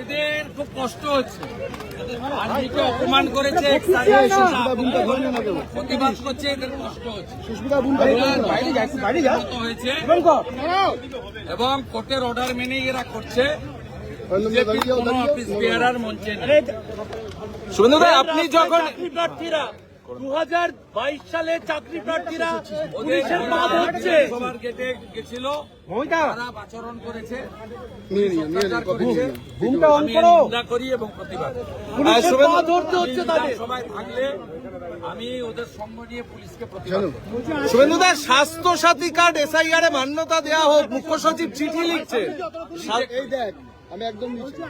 এদের খুব কষ্ট হচ্ছে। অপমান করেছে প্রতিবাদ করছে এদের কষ্ট হচ্ছে। হয়েছে এবং কোর্টের অর্ডার মেনে এরা করছে। অফিস বেয়ারার মঞ্চে শুভেন্দু আপনি যখন প্রার্থীরা দু হাজার বাইশ সালে চাকরি প্রার্থীরা ওদের পুলিশের পা ধরছে। সবার গেটে গেছিল। খারাপ আচরণ করেছে। আমি নিন্দা করি এবং প্রতিবাদ করি। পুলিশের শুভেন্দু- পা ধরতে হচ্ছে তাদের। সবাই থাকলে আমি ওদের সঙ্গ নিয়ে পুলিশকে। শুভেন্দু দা স্বাস্থ্য সাথী কার্ড এসআইআর এ মান্যতা দেওয়া হোক মুখ্য সচিব চিঠি লিখছে। এই দেখ আমি একদম নিচে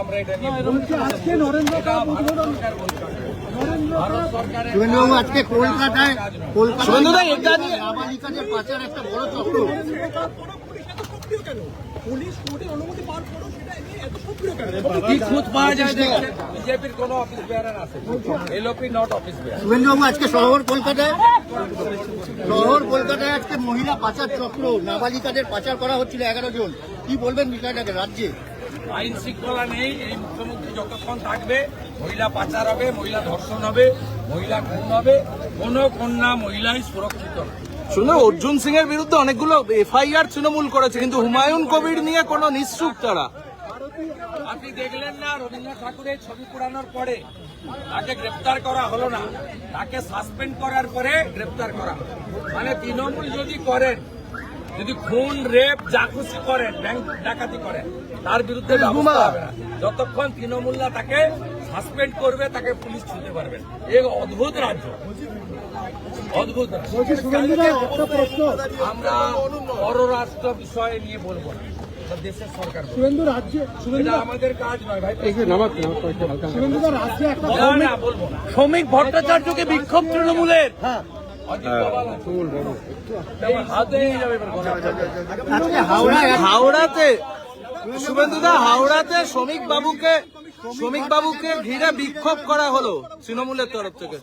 আমরা এটা আজকে কলকাতায় পাচার একটা বড় চক্র। কি খুঁত পাওয়া যায় বিজেপির কোনো অফিস বেয়ারার আছে। এলওপি নট অফিস বেয়ার শুভেন্দুবাবু আজকে শহর কলকাতায় শহর কলকাতায় আজকে মহিলা পাচার চক্র নাবালিকাদের পাচার করা হচ্ছিল এগারো জন। কি বলবেন বিষয়টাকে রাজ্যে? আইন শৃঙ্খলা নেই এই মুখ্যমন্ত্রী যতক্ষণ থাকবে মহিলা পাচার হবে মহিলা ধর্ষণ হবে মহিলা খুন হবে কোনো কন্যা মহিলাই সুরক্ষিত নয় শুনুন অর্জুন সিং এর বিরুদ্ধে অনেকগুলো এফআইআর তৃণমূল করেছে কিন্তু হুমায়ুন কবির নিয়ে কোনো নিশ্চুক তারা। আপনি দেখলেন না রবীন্দ্রনাথ ঠাকুরের ছবি পুরানোর পরে তাকে গ্রেপ্তার করা হলো না তাকে সাসপেন্ড করার পরে গ্রেপ্তার করা মানে তৃণমূল যদি করেন যদি খুন রেপ যা খুশি করেন ব্যাংক ডাকাতি করেন তার বিরুদ্ধে ব্যবস্থা হবে না। যতক্ষণ তৃণমূলরা তাকে সাসপেন্ড করবে তাকে পুলিশ ছুঁতে পারবে। এই অদ্ভুত রাজ্য। অদ্ভুত আমরা পররাষ্ট্র বিষয়ে নিয়ে বলব না। দেশের সরকার বলবে। এটা আমাদের কাজ নয় ভাই। না, না, বলব শ্রমিক ভট্টাচার্যকে বিক্ষোভ তৃণমূলের। এবার কথা। আজকে হাওড়ায় হাওড়াতে শুভেন্দু দা হাওড়াতে শ্রমিক বাবুকে শ্রমিক বাবুকে ঘিরে বিক্ষোভ করা হলো তৃণমূলের তরফ থেকে।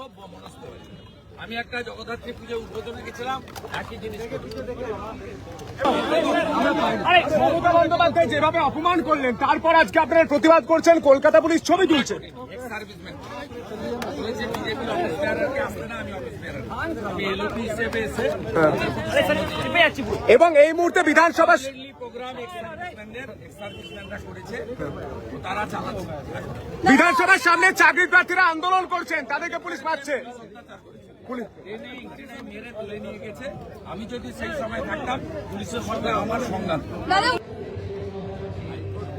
আমি একটা জগদ্ধাত্রী পুজো উদ্বোধনে গেছিলাম একই জিনিস মমতা বন্দ্যোপাধ্যায় যেভাবে অপমান করলেন তারপর আজকে আপনারা প্রতিবাদ করছেন কলকাতা পুলিশ ছবি তুলছে। এসে এবং এই মুহূর্তে বিধানসভা প্রোগ্রাম এক্স সার্ভিসম্যানদের এক্স সার্ভিসম্যানরা করেছে তো তারা চালাচ্ছে। বিধানসভার সামনে চাকরি প্রার্থীরা আন্দোলন করছেন তাদেরকে পুলিশ মারছে। পুলিশ ট্রেনে মেরে তুলে নিয়ে গেছে আমি যদি সেই সময় থাকতাম পুলিশের সঙ্গে আমার সংঘাত হাইকোর্ট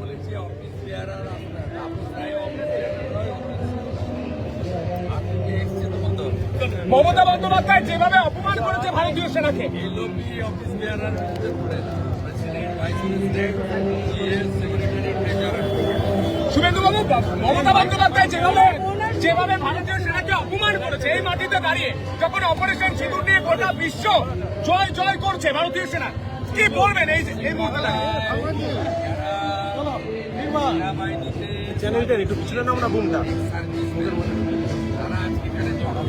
অফিস বেয়ারার আপনারা আপনারাই অফিস বেয়ারার আপনি এসছে তো বলতে হবে মমতা বন্দ্যোপাধ্যায় যেভাবে অপমান করেছে ভারতীয় সেনাকে। অফিস বেয়ারার বিরুদ্ধে করে president vice president GS secretary treasurer শুভেন্দুবাবু Mamata Bandyopadhyay যেভাবে যেভাবে ভারতীয় সেনাকে অপমান এই দাঁড়িয়ে যখন অপারেশন সিঁদুর নিয়ে গোটা বিশ্ব জয় জয় করছে ভারতীয় সেনা কি বলবেন এই এই মুহূর্তে? চ্যানেলটা একটু পিছনে না আমরা বুমটা তারা আজকে এখানে জড়ো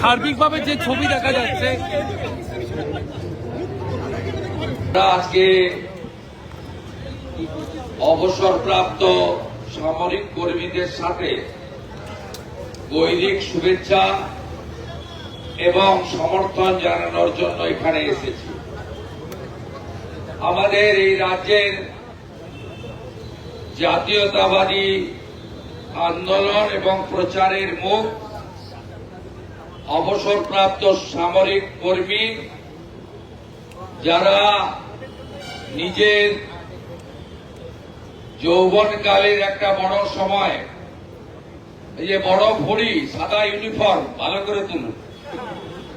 সার্বিকভাবে যে ছবি দেখা যাচ্ছে। আজকে অবসরপ্রাপ্ত সামরিক কর্মীদের সাথে বৈদিক শুভেচ্ছা এবং সমর্থন জানানোর জন্য এখানে এসেছি। আমাদের এই রাজ্যের জাতীয়তাবাদী আন্দোলন এবং প্রচারের মুখ, অবসরপ্রাপ্ত সামরিক কর্মী যারা নিজের যৌবনকালের একটা বড় সময় এই যে বড় ঘড়ি, সাদা ইউনিফর্ম, ভালো করে তুলুন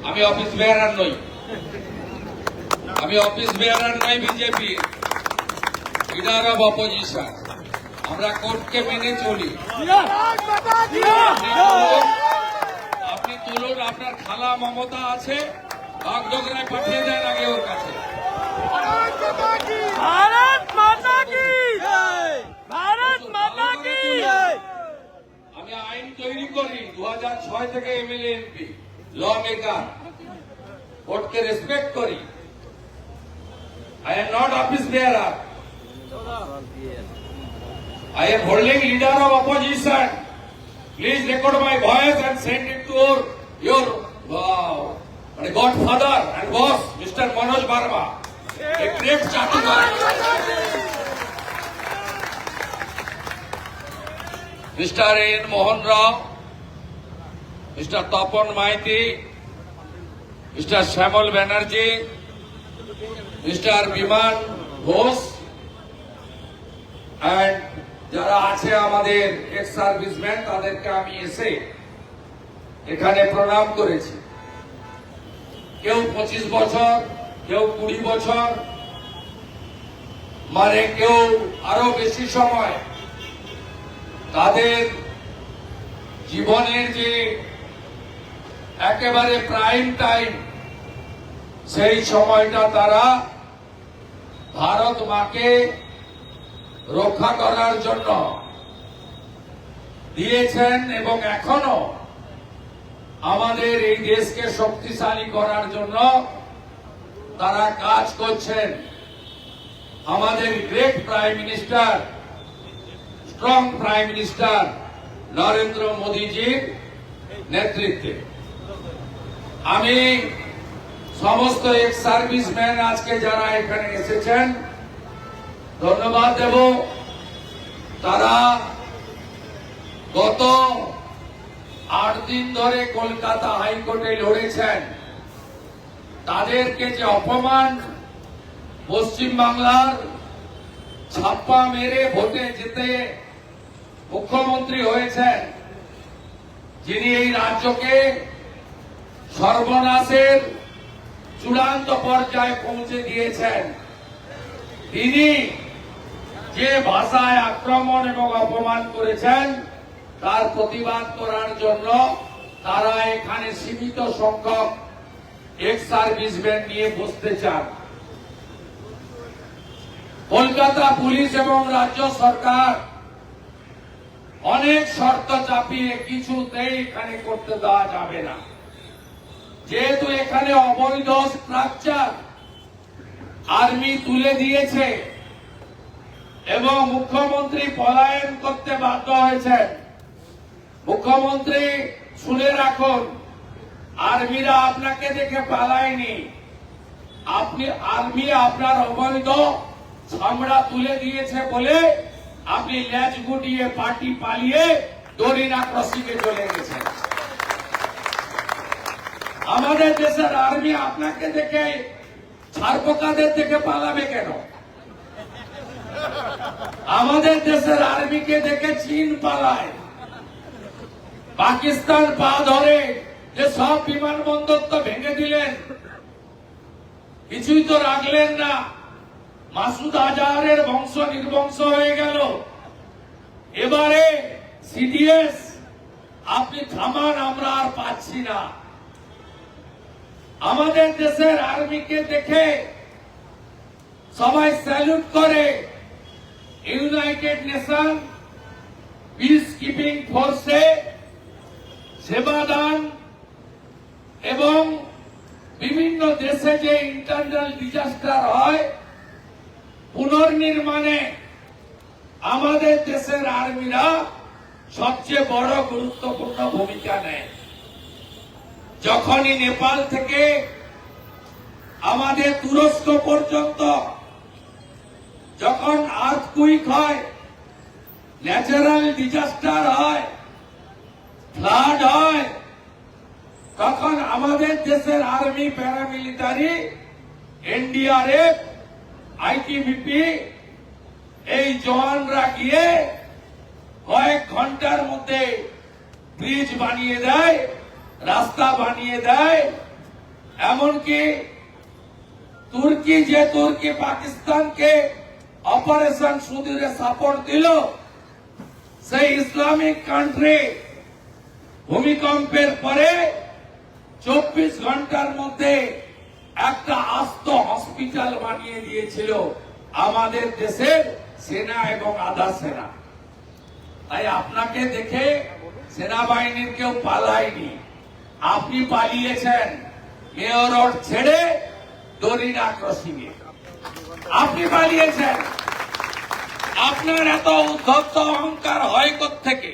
আমি অফিস বেয়ারার নই। আমি অফিস বেয়ারার নই বিজেপি লিডার অব অপোজিশন আমরা কোর্টকে মেনে চলি। আপনি তুলুন, আপনার খালা মমতা আছে। বাগডোগরায় পাঠিয়ে দেন আগে ওর কাছে। ভারত মাতা কি? ভারত মাতা কি? আমি আইন তৈরি করি দু থেকে এমএলএ এমপি ল মেকার কোর্টকে রেসপেক্ট করি I am not office bearer. I am holding leader of opposition. Please record my voice and send it to your, your wow, godfather and boss, Mr. Manoj Barma. A great Chatukar. Mr. N Mohan Rao mister Tapan Maiti mister Shyamal Banerjee mister Biman Ghosh and যারা আছে আমাদের ex serviceman তাদেরকে আমি এসে এখানে প্রণাম করেছি কেউ পঁচিশ বছর, কেউ কুড়ি বছর মানে কেউ আরও বেশি সময় তাদের জীবনের যে একেবারে প্রাইম টাইম সেই সময়টা তারা ভারত মাকে রক্ষা করার জন্য দিয়েছেন এবং এখনও আমাদের এই দেশকে শক্তিশালী করার জন্য তারা কাজ করছেন। আমাদের great prime minister strong prime minister Narendra মোদীজির নেতৃত্বে। আমি সমস্ত এক্স সার্ভিসম্যান আজকে যারা এখানে এসেছেন, ধন্যবাদ দেব। তারা গত আট দিন ধরে কলকাতা হাইকোর্টে লড়েছেন। তাদেরকে যে অপমান পশ্চিম বাংলার ছাপ্পা মেরে ভোটে জিতে মুখ্যমন্ত্রী হয়েছেন, যিনি এই রাজ্যকে সর্বনাশের চূড়ান্ত পর্যায়ে পৌঁছে দিয়েছেন। তিনি যে ভাষায় আক্রমণ এবং অপমান করেছেন, তার প্রতিবাদ করার জন্য তারা এখানে সীমিত সংখ্যক এক্স সার্ভিসম্যান নিয়ে বসতে চান। কলকাতা পুলিশ এবং রাজ্য সরকার অনেক শর্ত চাপিয়ে কিছুতেই এখানে করতে দেওয়া যাবে না। যেহেতু এখানে অবৈধ স্ট্রাকচার আর্মি তুলে দিয়েছে এবং মুখ্যমন্ত্রী পলায়ন করতে বাধ্য হয়েছেন। মুখ্যমন্ত্রী, শুনে রাখুন, আর্মিরা আপনাকে দেখে পালায়নি। আপনি, আর্মি আপনার অবৈধ চামড়া তুলে দিয়েছে বলে আপনি ল্যাচ গুটিয়ে পার্টি পালিয়ে দরিনা ক্রসিংয়ে চলে গেছেন। আমাদের দেশের আর্মি আপনাকে দেখে ছারপোকাদের দেখে পালাবে কেন? আমাদের দেশের আর্মিকে দেখে চীন পালায়। পাকিস্তান পা ধরে যে সব বিমানবন্দর তো ভেঙে দিলেন, কিছুই তো রাখলেন না। মাসুদ আজহারের বংশ নির্বংশ হয়ে গেল। এবারে সিডিএস আপনি থামান, আমরা আর পাচ্ছি না। আমাদের দেশের আর্মিকে দেখে সবাই স্যালুট করে ইউনাইটেড নেশন পিস কিপিং ফোর্সে সেবাদান এবং বিভিন্ন দেশে যে ইন্টারনাল ডিজাস্টার হয় পুনর্নির্মাণে আমাদের দেশের আর্মিরা সবচেয়ে বড় গুরুত্বপূর্ণ ভূমিকা নেয়। যখনই নেপাল থেকে আমাদের তুরস্ক পর্যন্ত যখন আর্থকুইক হয় ন্যাচারাল ডিজাস্টার হয় ফ্লাড হয়, তখন আমাদের দেশের আর্মি প্যারামিলিটারি এনডিআরএফ আইটিবিপি এই জওয়ানরা গিয়ে কয়েক ঘণ্টার মধ্যে ব্রিজ বানিয়ে দেয়, রাস্তা বানিয়ে দেয়। এমনকি তুর্কি যে তুর্কি পাকিস্তানকে অপারেশন সুদূরে সাপোর্ট দিল, সেই ইসলামিক কান্ট্রি ভূমিকম্পের পরে চব্বিশ ঘণ্টার মধ্যে একটা আস্ত হসপিটাল বানিয়ে দিয়েছিল আমাদের দেশের সেনা এবং আধা সেনা। তাই আপনাকে দেখে সেনাবাহিনীর কেউ পালায়নি। আপনি পালিয়েছেন মেয়র ছেড়ে দরিনা ক্রসিং এ আপনি বানিয়েছেন আপনার এত উদ্ধত্ত অহংকার হয় থেকে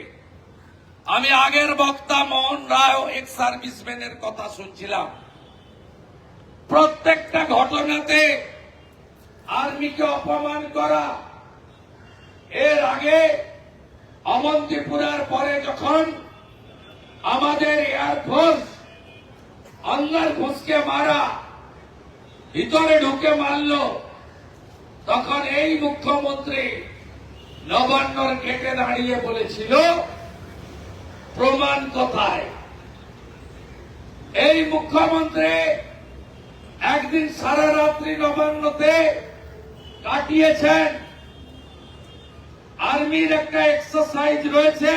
আমি আগের বক্তা মোহন রায় এক্স সার্ভিসম্যানের কথা শুনছিলাম। প্রত্যেকটা ঘটনাতে আর্মিকে অপমান করা। এর আগে অবন্তিপুরার পরে যখন আমাদের এয়ারফোর্স অন্যার ঘোষকে মারা, ভিতরে ঢুকে মারল, তখন এই মুখ্যমন্ত্রী নবান্নর গেটে দাঁড়িয়ে বলেছিল, প্রমাণ কোথায়? এই মুখ্যমন্ত্রী একদিন সারা রাত্রি নবান্নতে কাটিয়েছেন। আর্মির একটা এক্সারসাইজ রয়েছে।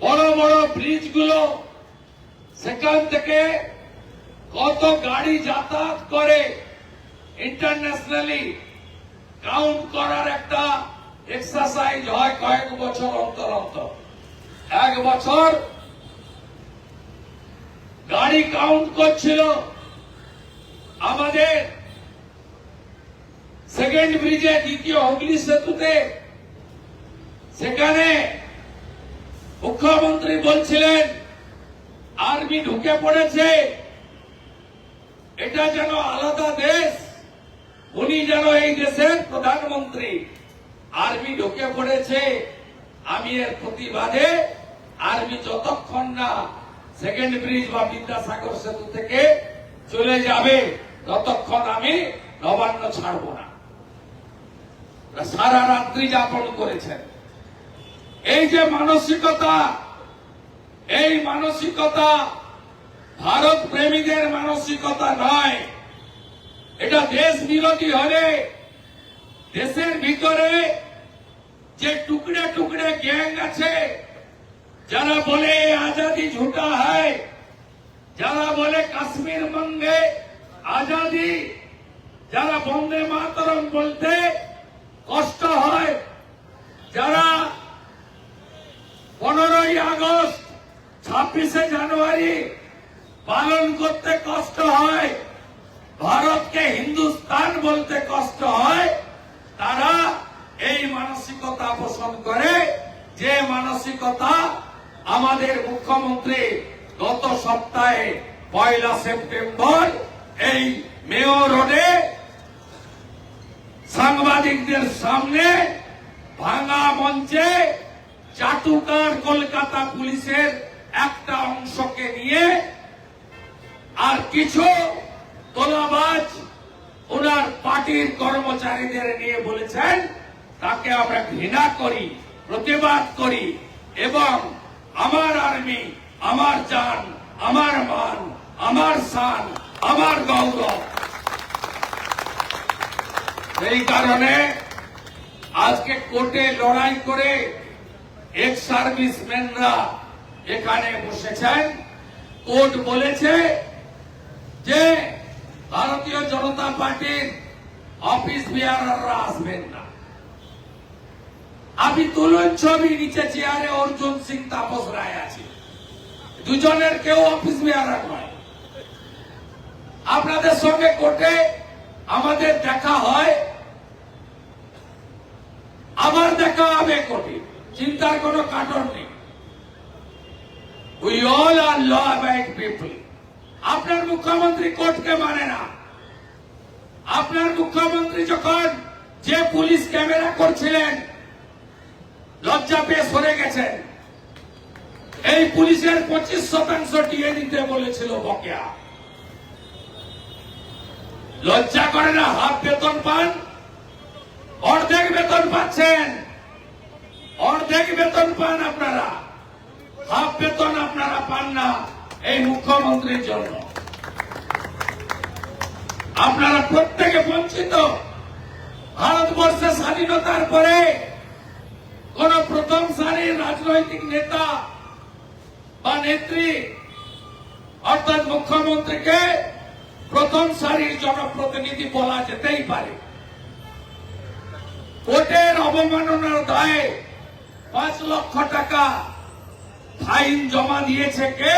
বড় বড় ব্রিজগুলো, সেখান থেকে কত গাড়ি যাতায়াত করে ইন্টারন্যাশনালি কাউন্ট করার একটা এক্সারসাইজ হয় কয়েক বছর অন্তর অন্তর। এক বছর গাড়ি কাউন্ট করছিল। আমাদের সেকেন্ড ব্রিজে দ্বিতীয় হুগলি সেতুতে সেখানে মুখ্যমন্ত্রী বলছিলেন আর্মি ঢুকে পড়েছে, এটা যেন আলাদা দেশ, উনি যেন এই দেশের প্রধানমন্ত্রী। আর্মি ঢুকে পড়েছে, আমি এর প্রতিবাদে আর্মি যতক্ষণ না সেকেন্ড ব্রিজ বা বিদ্যাসাগর সেতু থেকে চলে যাবে। ততক্ষণ আমি নবান্ন ছাড়ব না। সারা রাত্রি যাপন করেছেন। এই যে মানসিকতা, এই মানসিকতা ভারত প্রেমীদের মানসিকতা নয়। এটা দেশ বিরোধী হলে দেশের ভিতরে যে টুকরে টুকরে গ্যাং আছে, যারা বলে আজাদি ঝুটা হয়, যারা বলে কাশ্মীর মঙ্গে আজাদি, যারা বন্দে মাতরম বলতে কষ্ট হয়, যারা পনেরোই আগস্ট ছাব্বিশে জানুয়ারি পালন করতে কষ্ট হয়, ভারতকে হিন্দুস্তান বলতে কষ্ট হয়, তারা এই মানসিকতা পোষণ করে যে মানসিকতা আমাদের মুখ্যমন্ত্রী গত সপ্তাহে পয়লা সেপ্টেম্বর এই মেয়র রোডে সাংবাদিকদের সামনে ভাঙা মঞ্চে চাটুকার কলকাতা পুলিশের একটা অংশকে নিয়ে আর কিছু তোলাবাজ ওনার পার্টির কর্মচারীদের নিয়ে বলেছেন, তাকে আমরা ঘৃণা করি, প্রতিবাদ করি এবং আমার আর্মি, আমার জান, আমার মান, আমার সান আমার গৌরব। সেই কারণে আজকে কোর্টে লড়াই করে এক্স সার্ভিসম্যানরা এখানে বসেছেন। কোর্ট বলেছে যে ভারতীয় জনতা পার্টির অফিস বিহাররা আসবেন না। আমি তুলুন ছবি নিচে চেয়ারে অর্জুন সিং, তাপস রায় আছে। দুজনের কেউ অফিস বিহার নয়। আপনাদের সঙ্গে কোর্টে আমাদের দেখা হয়। আবার দেখা হবে কোর্টে, চিন্তার কোনো কারণ নেই। We all are law abide people আপনার মুখ্যমন্ত্রী কোর্টকে মানে না। আপনার মুখ্যমন্ত্রী যখন যে পুলিশ ক্যামেরা করছিলেন, লজ্জা পেয়ে সরে গেছেন। এই পুলিশের পঁচিশ শতাংশ টিয়ে দিতে বলেছিল বকেয়া। লজ্জা করে না, হাফ বেতন পান? অর্ধেক বেতন পাচ্ছেন। অর্ধেক বেতন পান আপনারা। হাফ বেতন আপনারা পান না এই মুখ্যমন্ত্রীর জন্য। আপনারা প্রত্যেকে বঞ্চিত। ভারতবর্ষের স্বাধীনতার পরে কোন প্রথম সারির রাজনৈতিক নেতা বা নেত্রী, অর্থাৎ মুখ্যমন্ত্রীকে প্রথম সারির জনপ্রতিনিধি বলা যেতেই পারে। কোর্টের অবমাননার দায়ে পাঁচ লক্ষ টাকা ফাইন জমা দিয়েছে কে?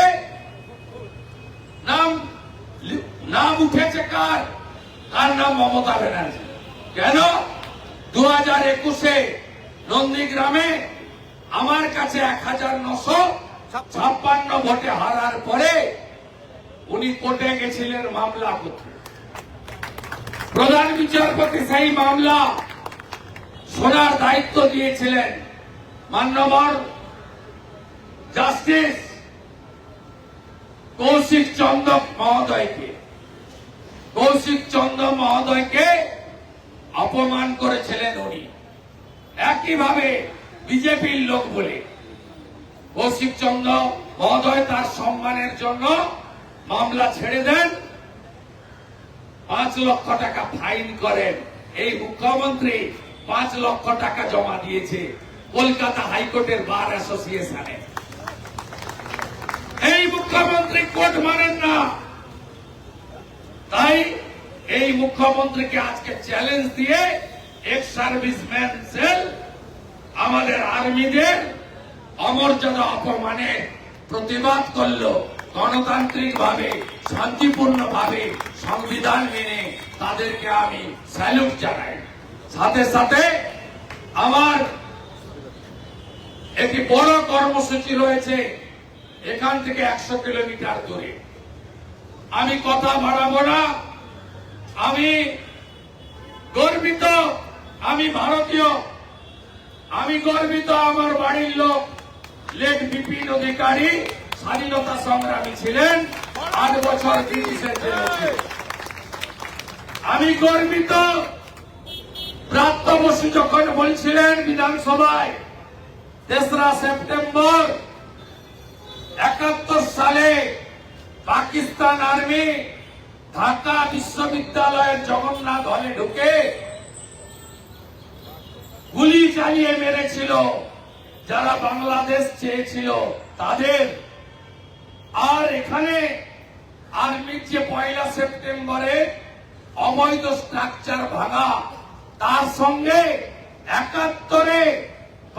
নাম নাম উঠেছে কার? তার নাম মমতা ব্যানার্জি। কেন? দু হাজার একুশে নন্দীগ্রামে আমার কাছে এক হাজার নশো ছাপ্পান্ন ভোটে হারার পরে উনি কোর্টে গেছিলেন মামলা করতে প্রধান বিচারপতি সেই মামলা শোনার দায়িত্ব দিয়েছিলেন মান্যবর জাস্টিস কৌশিক চন্দ্র মহোদয়কে। কৌশিক চন্দ্র মহোদয়কে অপমান করেছিলেন উনি। একইভাবে বিজেপির লোক বলে কৌশিক চন্দ্র মহোদয় তার সম্মানের জন্য মামলা ছেড়ে দেন। পাঁচ লক্ষ টাকা ফাইন করেন। এই মুখ্যমন্ত্রী পাঁচ লক্ষ টাকা জমা দিয়েছে কলকাতা হাইকোর্টের বার অ্যাসোসিয়েশনে। এই মুখ্যমন্ত্রী কোর্ট মানেন না। তাই এই মুখ্যমন্ত্রীকে আজকে চ্যালেঞ্জ দিয়ে এক্স সার্ভিসম্যান সেল আমাদের আর্মিদের অমর্যাদা অপমানে প্রতিবাদ করল। গণতান্ত্রিক ভাবে শান্তিপূর্ণ ভাবে সংবিধান মেনে তাদেরকে আমি স্যালুট জানাই। সাথে সাথে আমার একটি বড় কর্মসূচি রয়েছে এখান থেকে একশো কিলোমিটার দূরে। আমি কথা বাড়াবো না। আমি গর্বিত, আমি ভারতীয়, আমি গর্বিত আমার বাড়ির লোক লেট বিপিন অধিকারী। স্বাধীনতা সংগ্রামী ছিলেন, আট বছর ব্রিটিশের জেলে। আমি গর্বিত, প্রাপ্ত বসু যখন বলছিলেন বিধানসভায়, তেসরা সেপ্টেম্বর একাত্তর সালে পাকিস্তান আর্মি ঢাকা বিশ্ববিদ্যালয়ের জগন্নাথ হলে ঢুকে গুলি চালিয়ে মেরেছিল যারা বাংলাদেশ চেয়েছিল তাদের আর এখানে আর্মির যে পয়লা সেপ্টেম্বরে অবৈধ স্ট্রাকচার ভাঙা, তার সঙ্গে একাত্তরে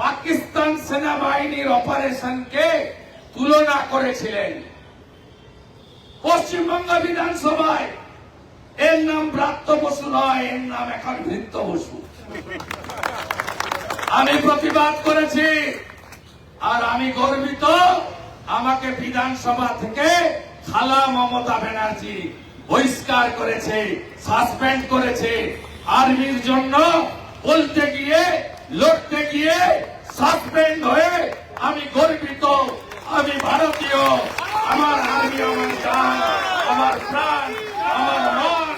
পাকিস্তান সেনাবাহিনীর অপারেশনকে তুলনা করেছিলেন। পশ্চিমবঙ্গ বিধানসভায় এর নাম ব্রাত্য বসু নয়, এর নাম এখন ভৃত্য বসু। আমি প্রতিবাদ করেছি, আর আমি গর্বিত আমাকে বিধানসভা থেকে খালা মমতা ব্যানার্জি বহিষ্কার করেছে সাসপেন্ড করেছে। আর্মির জন্য বলতে গিয়ে লড়তে গিয়ে সাসপেন্ড হয়ে আমি গর্বিত। আমি ভারতীয়। আমার আর্মি আমার জান আমার প্রাণ আমার মন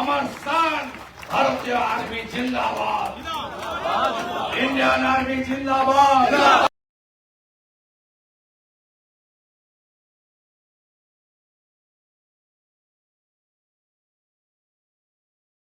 আমার স্থান। ভারতীয় আর্মি জিন্দাবাদ। ইন্ডিয়ান আর্মি জিন্দাবাদ।